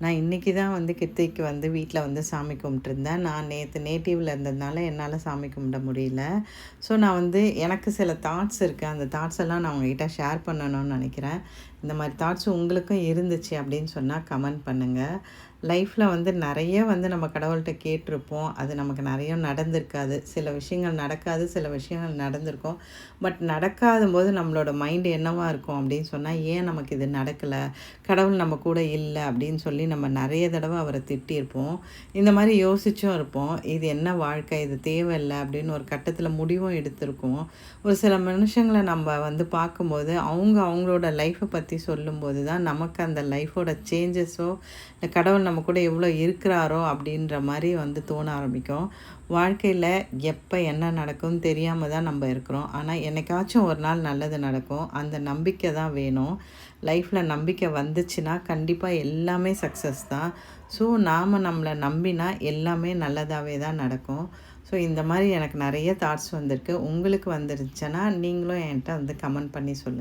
நான் இன்றைக்கி தான் வந்து கிருத்திக்கு வந்து வீட்டில் வந்து சாமி கும்பிட்டுருந்தேன். நான் நேற்று நேட்டிவில் இருந்ததுனால என்னால் சாமி கும்பிட முடியல. ஸோ நான் வந்து எனக்கு சில தாட்ஸ் இருக்குது அந்த தாட்ஸ் எல்லாம் நான் உங்ககிட்ட ஷேர் பண்ணணும்னு நினைக்கிறேன். இந்த மாதிரி தாட்ஸ் உங்களுக்கும் இருந்துச்சு அப்படின்னு சொன்னால் கமெண்ட் பண்ணுங்கள் லைஃப்பில் வந்து நிறைய வந்து நம்ம கடவுள்கிட்ட கேட்டிருப்போம். அது நமக்கு நிறைய நடந்திருக்காது. சில விஷயங்கள் நடக்காது சில விஷயங்கள் நடந்திருக்கும். பட் நடக்காத போது நம்மளோட மைண்டு என்னவாக இருக்கும் அப்படின்னு சொன்னால் ஏன் நமக்கு இது நடக்கலை? கடவுள் நம்ம கூட இல்லை அப்படின்னு சொல்லி நம்ம நிறைய தடவை அவரை திட்டியிருப்போம். இந்த மாதிரி யோசிச்சும் இருப்போம். இது என்ன வாழ்க்கை? இது தேவையில்லை அப்படின்னு ஒரு கட்டத்தில் முடிவும் எடுத்திருக்கோம். ஒரு சில மனுஷங்களை நம்ம வந்து பார்க்கும்போது அவங்க அவங்களோட லைஃப்பை பற்றி பற்றி சொல்லும்போது தான் நமக்கு அந்த லைஃபோட சேஞ்சஸோ இந்த கடவுள் நம்ம கூட எவ்வளோ இருக்கிறாரோ அப்படின்ற மாதிரி வந்து தோண ஆரம்பிக்கும். வாழ்க்கையில் எப்போ என்ன நடக்கும்னு தெரியாமல் தான் நம்ம இருக்கிறோம். ஆனால் என்னைக்காச்சும் ஒரு நாள் நல்லது நடக்கும். அந்த நம்பிக்கை தான் வேணும். லைஃப்பில் நம்பிக்கை வந்துச்சுன்னா கண்டிப்பாக எல்லாமே சக்ஸஸ் தான். ஸோ நாம் நம்மளை நம்பினா எல்லாமே நல்லதாகவே தான் நடக்கும். ஸோ இந்த மாதிரி எனக்கு நிறைய தாட்ஸ் வந்திருக்கு. உங்களுக்கு வந்துருச்சுன்னா நீங்களும் என்கிட்ட வந்து கமெண்ட் பண்ணி சொல்லுங்கள்